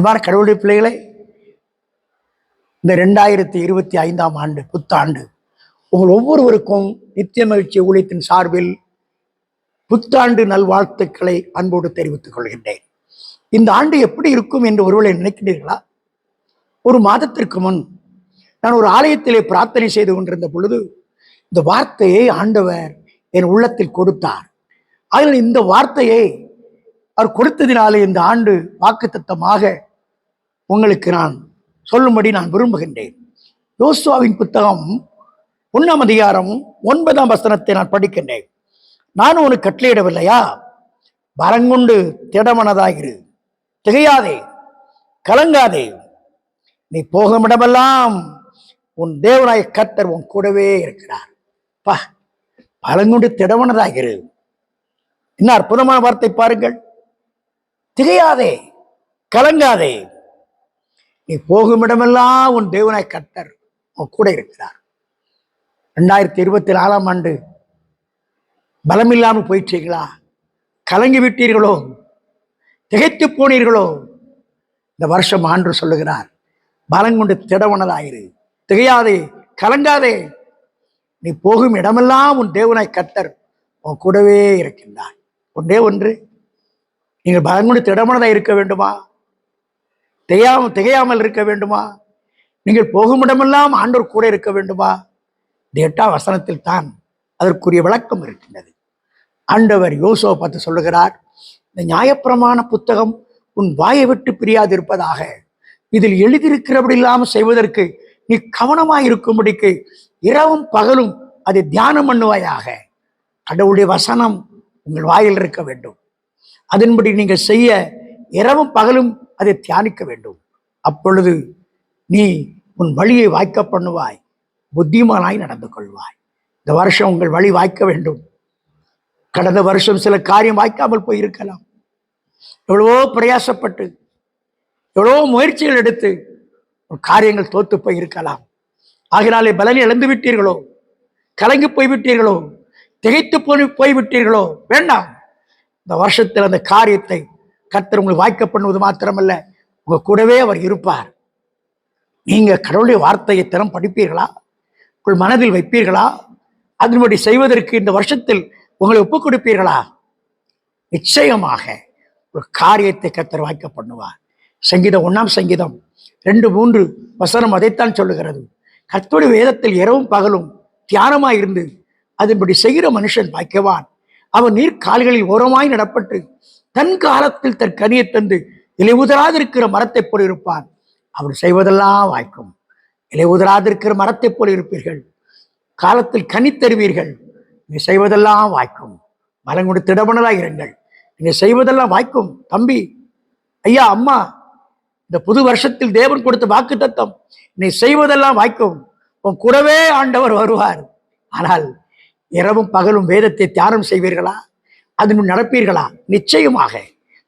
அன்பான கடவுளுடைய பிள்ளைகளே இந்த ரெண்டாயிரத்தி இருபத்தி ஐந்தாம் ஆண்டு புத்தாண்டு உங்கள் ஒவ்வொருவருக்கும் நித்திய மகிழ்ச்சி ஊழியத்தின் சார்பில் புத்தாண்டு நல்வாழ்த்துக்களை அன்போடு தெரிவித்துக் கொள்கின்றேன். இந்த ஆண்டு எப்படி இருக்கும் என்று ஒருவேளை நினைக்கிறீர்களா? ஒரு மாதத்திற்கு முன் நான் ஒரு ஆலயத்திலே பிரார்த்தனை செய்து கொண்டிருந்த பொழுது இந்த வார்த்தையை ஆண்டவர் என் உள்ளத்தில் கொடுத்தார். அதில் இந்த வார்த்தையை அவர் கொடுத்ததினாலே இந்த ஆண்டு வாக்குத்தத்தமாக உங்களுக்கு நான் சொல்லும்படி நான் விரும்புகின்றேன். யோசுவாவின் புத்தகம் ஒன்றாம் அதிகாரம் ஒன்பதாம் வசனத்தை நான் படிக்கின்றேன். நானும் உனக்கு கட்டளையிடவில்லையா? பலங்கொண்டு திடமனதாகிரு திகையாதே கலங்காதே. நீ போகும் இடமெல்லாம் உன் தேவனாய கர்த்தர் உன் கூடவே இருக்கிறார். பா பழங்குண்டு திடமனதாகிரு என்ன அற்புதமான வார்த்தை பாருங்கள். திகையாதே கலங்காதே. நீ போகும் இடமெல்லாம் உன் தேவனாய் கத்தர் உன் கூட இருக்கிறார். ரெண்டாயிரத்தி இருபத்தி நாலாம் ஆண்டு பலமில்லாமல் போயிட்டீங்களா கலங்கி விட்டீர்களோ திகைத்து போனீர்களோ? இந்த வருஷம் ஆண்டு சொல்லுகிறார் பலங்கொண்டு திடவனதாயிரு. திகையாதே கலங்காதே. நீ போகும் இடமெல்லாம் உன் தேவனாய் கத்தர் உன் கூடவே இருக்கின்றான் ஒன்றே ஒன்று நீங்கள் பலங்கொண்டு திடமனதாக இருக்க வேண்டுமா? திகையாம திகையாமல் இருக்க வேண்டுமா? நீங்கள் போகுமிடமெல்லாம் ஆண்டோர் கூட இருக்க வேண்டுமா? இந்த எட்டாம் வசனத்தில் தான் அதற்குரிய விளக்கம் இருக்கின்றது. ஆண்டவர் யோசோ பார்த்து சொல்லுகிறார் இந்த நியாயப்பிரமாண புத்தகம் உன் வாயை விட்டு பிரியாதிருப்பதாக. இதில் எழுதியிருக்கிறபடி இல்லாமல் செய்வதற்கு நீ கவனமாய் இருக்கும்படிக்கு இரவும் பகலும் அதை தியானம் பண்ணுவாயாக. கடவுளுடைய வசனம் உங்கள் வாயில் இருக்க வேண்டும். அதன்படி நீங்கள் செய்ய இரவும் பகலும் அதை தியானிக்க வேண்டும். அப்பொழுது நீ உன் வழியை வாய்க்க பண்ணுவாய். புத்திமானாய் நடந்து கொள்வாய். இந்த வருஷம் உங்கள் வழி வாய்க்க வேண்டும். கடந்த வருஷம் சில காரியம் வாய்க்காமல் போயிருக்கலாம். எவ்வளவோ பிரயாசப்பட்டு எவ்வளவோ முயற்சிகள் எடுத்து காரியங்கள் தோத்து போயிருக்கலாம். ஆகினாலே பலனை இழந்து விட்டீர்களோ? கலங்கி போய்விட்டீர்களோ? திகைத்து போய் போய்விட்டீர்களோ? வேண்டாம். இந்த வருஷத்தில் அந்த காரியத்தை கர்த்தர் உங்களுக்கு வாய்க்க பண்ணுவது மாத்திரமல்ல. உங்க கூடவே அவர் இருப்பார். நீங்க கடவுளுடைய வார்த்தையை திறம் படிப்பீர்களா? உங்கள் மனதில் வைப்பீர்களா? அதன்படி செய்வதற்கு இந்த வருஷத்தில் உங்களை ஒப்புக் கொடுப்பீர்களா? நிச்சயமாக ஒரு காரியத்தை கத்தர் வாய்க்க பண்ணுவார். சங்கீதம் ஒன்றாம் சங்கீதம் ரெண்டு மூன்று வசனம் அதைத்தான் சொல்லுகிறது. கத்தோடு வேதத்தில் இரவும் பகலும் தியானமாக இருந்து அதன்படி செய்கிற மனுஷன் வாய்க்கவான். அவன் நீர் கால்களில் ஓரமாய் நடப்பட்டு தன் காலத்தில் தன் கனியை தந்து இலை உதராதிருக்கிற மரத்தைப் போல் இருப்பான். அவன் செய்வதெல்லாம் வாய்க்கும். இலை உதராதிருக்கிற மரத்தைப் போல இருப்பீர்கள். காலத்தில் கனி தருவீர்கள். நீ செய்வதெல்லாம் வாய்க்கும். பலங்குடி திடமனதாக இருங்கள். நீ செய்வதெல்லாம் வாய்க்கும். தம்பி ஐயா அம்மா இந்த புது வருஷத்தில் தேவன் கொடுத்த வாக்கு தத்தம் நீ செய்வதெல்லாம் வாய்க்கும். உன் கூடவே ஆண்டவர் வருவார். ஆனால் இரவும் பகலும் வேதத்தை தியானம் செய்வீர்களா? அதன் நடப்பீர்களா? நிச்சயமாக.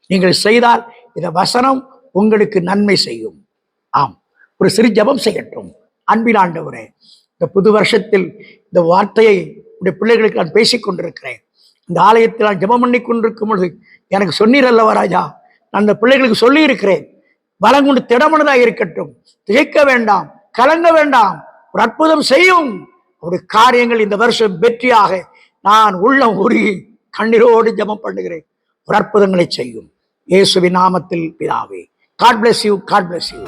நீங்கள் செய்தால் இந்த வசனம் உங்களுக்கு நன்மை செய்யும். ஆம். ஒரு சிறு ஜெபம் செய்யட்டும். அன்பில் ஆண்டவரே இந்த புது வருஷத்தில் இந்த வார்த்தையை உடைய பிள்ளைகளுக்கு நான் பேசிக் கொண்டிருக்கிறேன். இந்த ஆலயத்தில் நான் ஜெபம் பண்ணி கொண்டிருக்கும் பொழுது எனக்கு சொன்னீர் அல்லவா ராஜா? நான் இந்த பிள்ளைகளுக்கு சொல்லியிருக்கிறேன். பலங்குண்டு திடமனதாக இருக்கட்டும். திகைக்க வேண்டாம். கலங்க வேண்டாம். ஒரு அற்புதம் செய்யும். ஒரு காரியங்கள் இந்த வருஷம் வெற்றியாக நான் உள்ளம் உருகி கண்ணீரோடு ஜபம் பண்ணுகிறேன். ஒரு அற்புதங்களை செய்யும். இயேசுவின் நாமத்தில் பிதாவே God bless you God bless you